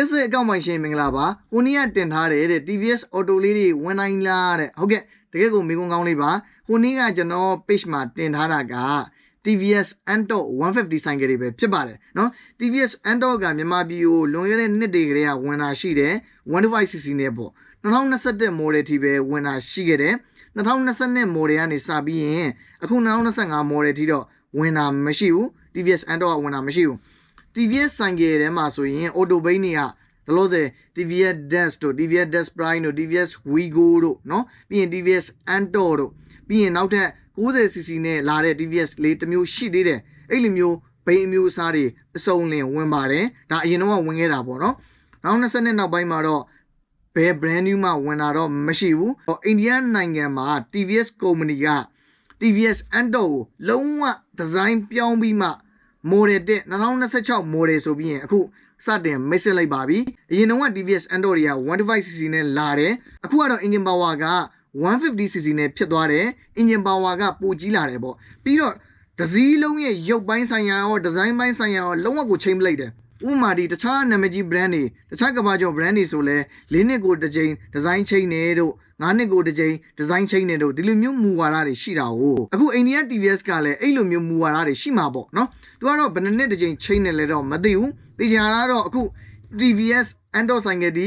က်စစ်အကောင့်မိုင်ရှင်မင်္ဂလာပါကိုနီးကတင်ထားတယ်တဲ့ TVS Auto လေးတွေဝင်နိုင်လားတဲ့ဟုတ်ကဲ့တကယ်ကိုမိကွန်းကောင်းလေးပါကိုနီးကကျွန်တော် page မှာတင်ထားတာက TVS Antor 150ဆိုင်ကလေးပဲဖြစ်ပါတယ်เนาะ TVS Antor ကမြန်မာပြည်ကိုလွန်ခဲ့တဲ့နှစ်တွေကလေးကဝင်လာရှိတယ် 125cc နဲ့ပေါ့2021 model ထိပဲဝင်လာရှိခဲ့တယ်2022 model ကနေစပြီးရင်အခု2025 model ထိတော့ဝင်တာမရှိဘူး TVS Antor ကဝင်တာမရှိဘူး TVS ဆိုင်ကယ်ထဲမှာဆိုရင် auto bay တွေကလောလောဆယ် TVS Dash တို့ TVS Dash Prime တို့ TVS Wigo တို့เนาะပြီးရင် TVS Antor တို့ပြီးရင်နောက်ထပ် 90cc နဲ့လာတဲ့ TVS လေးတစ်မျိုးရှိသေးတယ်အဲ့လိုမျိုးဘိန်းအမျိုးအစားတွေအစုံလင်ဝင်ပါတယ်ဒါအရင်တော့ဝင်ခဲ့တာပေါ့เนาะနောက်20နှစ်နောက်ပိုင်းမှာတော့ဘယ် brand new မှဝင်လာတော့မရှိဘူးအိန္ဒိယနိုင်ငံမှာ TVS company က TVS Antor ကိုလုံးဝဒီဇိုင်းပြောင်း ပြီးမှ model တက်2026 model ဆိုပြီးရင်အခုစတင်မိတ်ဆက်လိုက်ပါပြီအရင်တော့က TVS Antor တွေက 125cc နဲ့လာတယ်အခုကတော့ engine power က 150cc နဲ့ဖြစ်သွားတယ် engine power ကပိုကြီးလာတယ်ပေါ့ပြီးတော့ဒဇီးလုံးရဲ့ရုပ်ပိုင်းဆိုင်ရာရောဒီဇိုင်းပိုင်းဆိုင်ရာရောလုံးဝကိုချိန်ပလိုက်တယ် ဥပမာဒီတခြားနာမည်ကြီး brand တွေတခြားကမ္ဘာကျော် brand တွေဆိုလဲ၄နှစ်ကိုတစ်ကြိမ်ဒီဇိုင်းချိန်နေတို့9နှစ်ကိုတစ်ကြိမ်ဒီဇိုင်းချိန်နေတို့ဒီလိုမျိုးမူဝါဒတွေရှိတာ哦အခုအိန္ဒိယ TVS ကလည်းအဲ့လိုမျိုးမူဝါဒတွေရှိမှာပေါ့နော်သူကတော့ဘယ်နှစ်နှစ်တစ်ကြိမ်ချိန်နေလဲတော့မသိဘူးသိကြတာတော့အခု TVS Antor ဆိုင်ကဒီ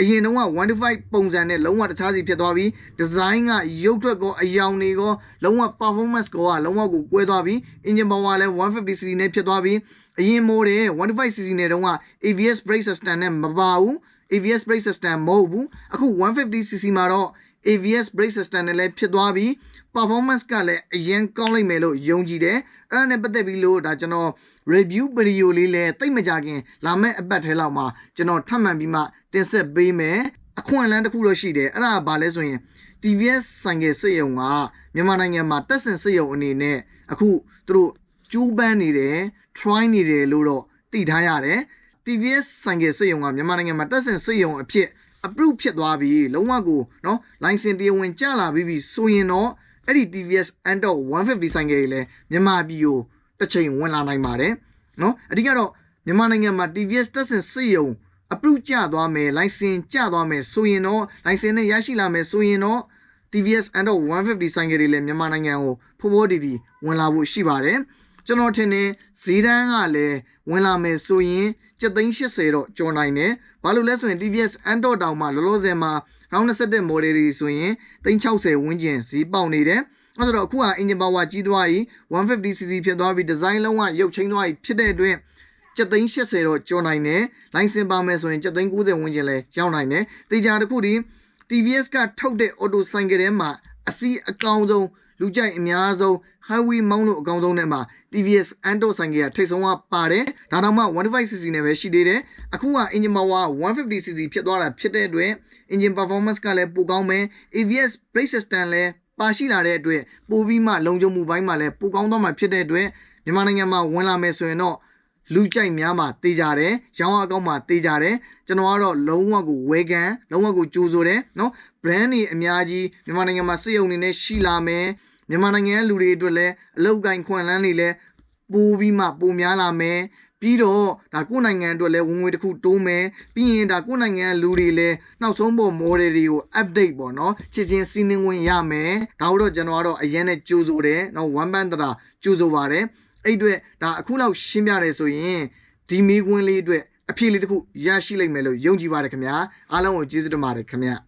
အရင်တုန်းက125ပုံစံနဲ့လုံးဝတခြားစီဖြစ်သွားပြီးဒီဇိုင်းကရုပ်ထွက်ကောအယောင်တွေကောလုံးဝ performance ကောကလုံးဝကိုကွဲသွားပြီး engine power လည်း 150cc နဲ့ဖြစ်သွားပြီးအရင် model 125cc နဲ့တုန်းက ABS brake system နဲ့မပါဘူး ABS brake system မဟုတ်ဘူးအခု 150cc မှာတော့ ABS brake system နဲ့လည်းဖြစ်သွားပြီး performance ကလည်းအရင်ကောင်းလိုက်မယ်လို့ယုံကြည်တယ်အဲ့ဒါနဲ့ပတ်သက်ပြီးလို့ဒါကျွန်တော် review video လေးလည်းတိတ်မကြခင်လာမယ့်အပတ်ထဲလောက်မှာကျွန်တော်ထပ်မံပြီးမှတင်ဆက်ပေးမယ်အခွင့်အလမ်းတစ်ခုတော့ရှိတယ်အဲ့ဒါကဘာလဲဆိုရင် TVS ဆိုင်ကယ်စစ်ရုံကမြန်မာနိုင်ငံမှာတက်ဆင်စစ်ရုံအနေနဲ့အခုသူတို့ကျူးပန်းနေတယ် try နေတယ်လို့တော့သိထားရတယ် TVS ဆိုင်ကယ်စစ်ရုံကမြန်မာနိုင်ငံမှာတက်ဆင်စစ်ရုံအဖြစ် approve ဖြစ်သွားပြီလုံးဝကိုနော် license တရားဝင်ကျလာပြီးပြီဆိုရင်တော့အဲ့ဒီ TVS Antor 150 ဆိုင်ကယ်ကြီးလည်းမြန်မာပြည်ကိုတစ်ချိန်ဝင်လာနိုင်ပါတယ်နော်အဓိကတော့မြန်မာနိုင်ငံမှာ TVS တက်စင်စစ်ရုံ approve ကျသွားမယ် license ကျသွားမယ်ဆိုရင်တော့ license နဲ့ရရှိလာမယ်ဆိုရင်တော့ TVS Antor 150 ဆိုင်ကယ်တွေလည်းမြန်မာနိုင်ငံကိုဖိုးဖိုးတီတီဝင်လာဖို့ရှိပါတယ် ကျွန်တော်ထင်တယ်ဈေးတန်းကလည်းဝင်လာမယ်ဆိုရင်7380တော့ကျော်နိုင်တယ်။ဘာလို့လဲဆိုရင် TVS Antor တောင်မှလောလောဆယ်မှာ2021 model တွေဆိုရင်360ဝန်းကျင်ဈေးပေါက်နေတယ်။အဲဆိုတော့အခုက engine power ကြီးသွားပြီ 150cc ဖြစ်သွားပြီ design လုံးဝရုပ်ချင်းသွားပြီဖြစ်တဲ့အတွက်7380တော့ကျော်နိုင်တယ်။ license ပါမယ်ဆိုရင်7390ဝန်းကျင်လဲရောက်နိုင်တယ်။တေချာတစ်ခုဒီ TVS ကထုတ်တဲ့ auto cycle ထဲမှာအစီးအကောင်ဆုံး လူကြိုက်အများဆုံး highway mount လို့အကောင်းဆုံးနဲ့မှာ TVS Anto ဆိုင်ကရထိတ်ဆုံးကပါတယ်ဒါတော့မှ 125cc နဲ့ပဲရှိသေးတယ်အခုက engine power 150cc ဖြစ်သွားတာဖြစ်တဲ့အတွက် engine performance ကလည်းပိုကောင်းမယ် ABS brake system လည်းပါရှိလာတဲ့အတွက်ပိုပြီးမှလုံခြုံမှုပိုင်းမှာလည်းပိုကောင်းသွားမှာဖြစ်တဲ့အတွက်မြန်မာနိုင်ငံမှာဝင်လာမယ်ဆိုရင်တော့လူကြိုက်များမှာတေးကြတယ်ရောင်းအကောက်မှာတေးကြတယ်ကျွန်တော်ကတော့လုံးဝကိုဝေကန်လုံးဝကိုကြိုးဆိုတယ်နော် brand တွေအများကြီးမြန်မာနိုင်ငံမှာစစ်ရုံတွေနဲ့ရှိလာမယ် မြန်မာနိုင်ငံရဲ့လူတွေအတွက်လည်းအလောက်ကိုင်းခွန်လန်းတွေလည်းပိုးပြီးမှပိုများလာမယ်ပြီးတော့ဒါကိုယ့်နိုင်ငံအတွက်လည်းဝင်ငွေတစ်ခုတိုးမယ်ပြီးရင်ဒါကိုယ့်နိုင်ငံလူတွေလည်းနောက်ဆုံးပေါ် model တွေကို update ပေါ့နော်ချစ်ချင်းစီးနှင်းဝင်ရမယ်ဒါတို့တော့ကျွန်တော်ကတော့အရင်နဲ့ကြိုးဆိုတယ်နော် one band တရာကြိုးဆိုပါတယ်အဲ့အတွက်ဒါအခုလောက်ရှင်းပြတယ်ဆိုရင်ဒီမီးကွင်းလေးအတွက်အဖြေလေးတစ်ခုရရှိလိမ့်မယ်လို့ယုံကြည်ပါတယ်ခင်ဗျာအားလုံးကိုကျေးဇူးတင်ပါတယ်ခင်ဗျာ